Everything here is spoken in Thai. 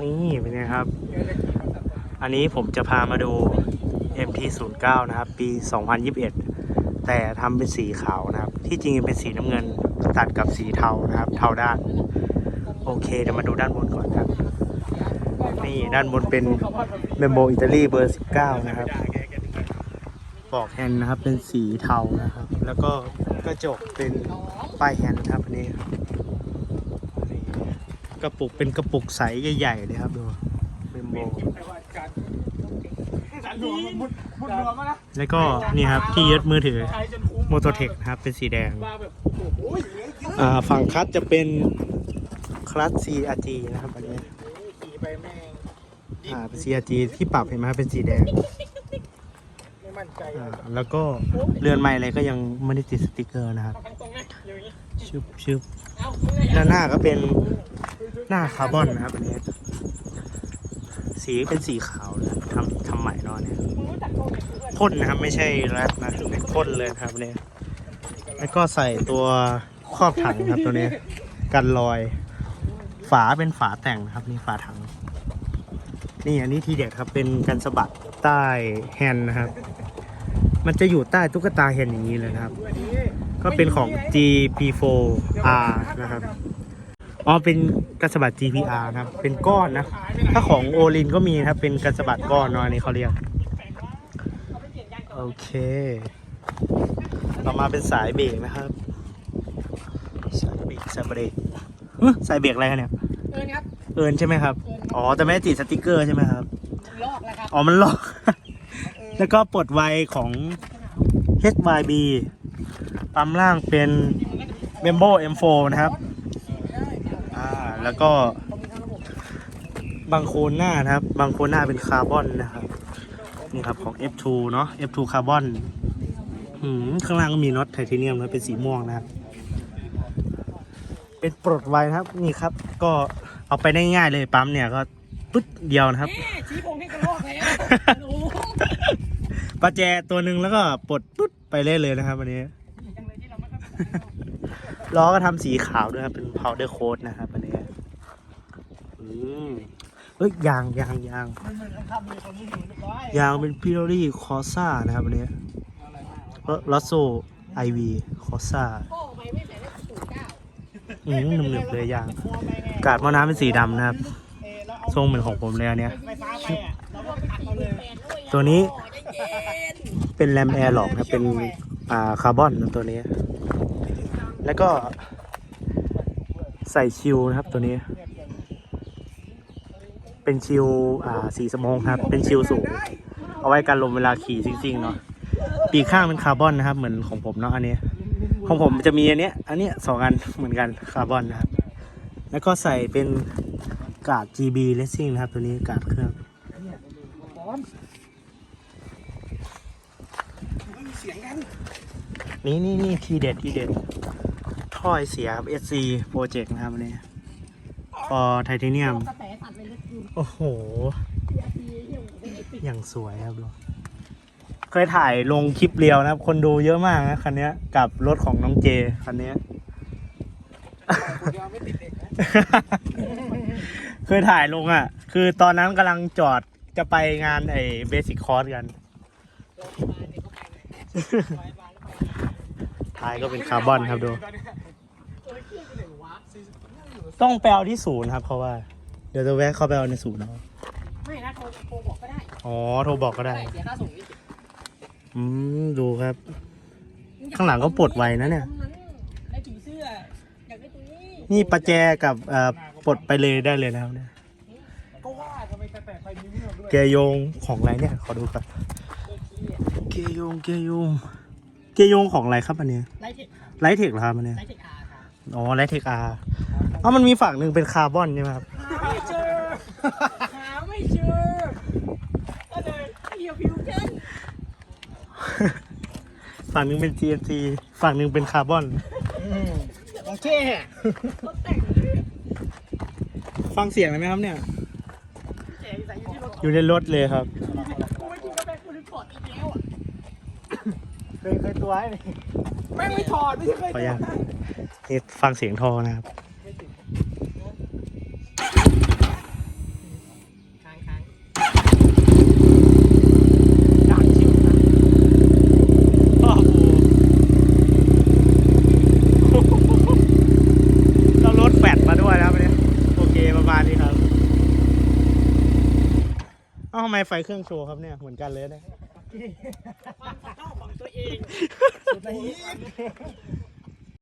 นี่เป็นไงครับ อันนี้ผมจะพามาดู MT09 นะครับ ปี 2021 แต่ทำเป็นสีขาวนะครับ ที่จริงเป็นสีน้ำเงินตัดกับสีเทานะครับ เทาด้าน โอเคเดี๋ยวมาดูด้านบนก่อนครับ นี่ด้านบนเป็นเมมโบอิตาลีเบอร์ 19 นะครับปอกแฮนด์นะครับเป็นสีเทานะครับ แล้วก็กระจกเป็นป้ายแฮนด์ครับอันนี้นี่ กระปุกเป็นกระปุกใสใหญ่ๆเลยครับดูเมมโบแล้วก็นี่ครับที่ยึดมือถือโมโตเทคครับเป็นสีแดงอ่าฝั่งคลัตช์จะเป็นคลัตช์ CRG นะครับอันนี้อ่าเป็น CRG ที่ปรับเห็นไหมเป็นสีแดงแล้วก็เรือนใหม่อะไรก็ยังไม่ได้ติดสติกเกอร์นะครับชึบชึบด้านหน้าก็เป็น หน้าคาร์บอนนะครับอันนี้ สีเป็นสีขาวนะทำทำใหม่นอนเนี่ยพ่นนะครับ ไม่ใช่แรปนะเป็นพ่นเลยครับเนี่ยแล้วก็ใส่ตัวครอบถังครับตัวนี้ กันรอย ฝาเป็นฝาแต่งครับนี่ฝาถัง นี่อันนี้ทีเด็ดครับเป็นกันสะบัดใต้แฮนด์นะครับ มันจะอยู่ใต้ตุ๊กตาแฮนด์อย่างนี้เลยนะครับ ก็เป็นของ GP4R นะครับ อ๋อเป็นกระสะบัด GPR นะครับ เป็นก้อนนะ ถ้าของโอลินก็มีนะครับ เป็นกระสะบัดก้อนเนาะอันนี้เขาเรียก โอเคต่อมาเป็นสายเบรกนะครับ สายเบรกสายเบรกเอ้อสายเบรกอะไรคะเนี่ยเอินครับเอินใช่ไหมครับ อ๋อ แต่ไม่ได้ติดสติกเกอร์ใช่ไหมครับ ลอกแล้วครับอ๋อ มันลอก แล้วก็ปลดไวของ HYB ปั๊มล่างเป็น m e m b o M4 นะครับอ่า แล้วก็ บางโคนหน้านะครับ บางโคนหน้าเป็นคาร์บอนนะครับนี่ครับของ F2 เนาะ F2 คาร์บอนข้างล่างก็มีน็อตไทเทเนียมนะเป็นสีม่วงนะครับ เป็นปลดไว้นะครับ นี่ครับ ก็เอาไปได้ง่ายเลยปั๊มเนี่ยก็ปึ๊ดเดียวนะครับชี้พงให้กระลกแล้วประแจตัวหนึ่งแล้วก็ปลดปุ๊ดไปเล่นเลยนะครับวันนี้ล้อก็ทำสีขาวด้วยครับ เป็น powder coat นะครับ เอ้ยยางยางยางยางเป็น Pirelli Corsa นะครับอันนี้ลอสโซไอวีคอซ่าอไปไม่ใส่ได้สูตรเก้าอืมหนึบๆเลยยาง กาดม้อน้ำเป็นสีดำนะครับเออเราเอาทรงเหมือนของผมเลยอันเนี้ยตัวนี้เป็นแรมแอร์หลอกนะเป็นอ่าคาร์บอนตัวนี้ แล้วก็ใส่ชิลนะครับตัวนี้ เป็นชิลอ่าสีสโมงครับ เป็นชิลสูง เอาไว้กันลมเวลาขี่ซิ่งๆเนาะปีกข้างเป็นคาร์บอนนะครับ เหมือนของผมเนาะอันนี้ ของผมจะมีอันเนี้ยอันเนี้ยสองอันเหมือนกันคาร์บอนนะครับ แล้วก็ใส่เป็นกาด GB Racing นะครับ ตัวนี้กาดเครื่องนี่นี่นี่ทีเด็ดทีเด็ดถ้อยเสียครับ SC Project นะครับอันนี้พอไทเทเนียม โอ้โหทีเหี่ยวเป็นปิดอย่างสวยครับดูเคยถ่ายลงคลิปเรียวนะครับ คนดูเยอะมากนะคันเนี้ยกับรถของน้องเจคันเนี้ยเดียวไม่ติดเด็กนะเคยถ่ายลงอะ คือตอนนั้นกำลังจอดจะไปงานไอ้เบสิ c คอร์สกัน ท้ายก็เป็นคาร์บอนครับดู ต้องไปเอาที่ศูนย์ครับเพราะว่า เดี๋ยวจะแวะเข้าไปเอาในศูนย์เอาไม่นะโทรโทรบอกก็ได้อ๋อโทรบอกก็ได้ เสียค่าส่งนี่อืมดูครับ ข้างหลังก็ปลดไวนะเนี่ย ได้ผีเสื้ออยากได้ตัวนี้นี่ประแจกับเอ่อปลดไปเลยได้เลยนะครับเนี่ย ก็ว่าทำไมกระแตไฟมีเงื่อนด้วยเกยโยงของอะไรเนี่ย ขอดูก่อนเกยโยงเกยโยงเกยโยงของอะไรครับอันนี้ไลท์เทคครับไลท์เทคเหรอครับอันเนี้ยไลท์เทคอาร์ครับอ๋อไลท์เทคอาร์อ๋อมันมีฝั่งหนึ่งเป็นคาร์บอนใช่ไหมครับหา ไม่เจอ หาไม่เจอ ก็เลยเดียวฟิวเจนฝั่งหนึ่งเป็น GNC ฝั่งหนึ่งเป็นคาร์บอน โอเค รถแต่งฟังเสียงเลยไหมครับเนี่ย แจกใส่อยู่ที่รถอยู่ในรถเลยครับ กูไม่กินกาแฟกูรีพอร์ตอีกแล้วอะเคยเคยตัวให้แม่งไม่ถอดไม่ใช่เคยขออนุญาต นี่ฟังเสียงทอนะครับ ไมไฟเครื่องโชว์ครับเนี่ยเหมือนกันเลยเนี่ยความสามารถของตัวเองสุดในฮีท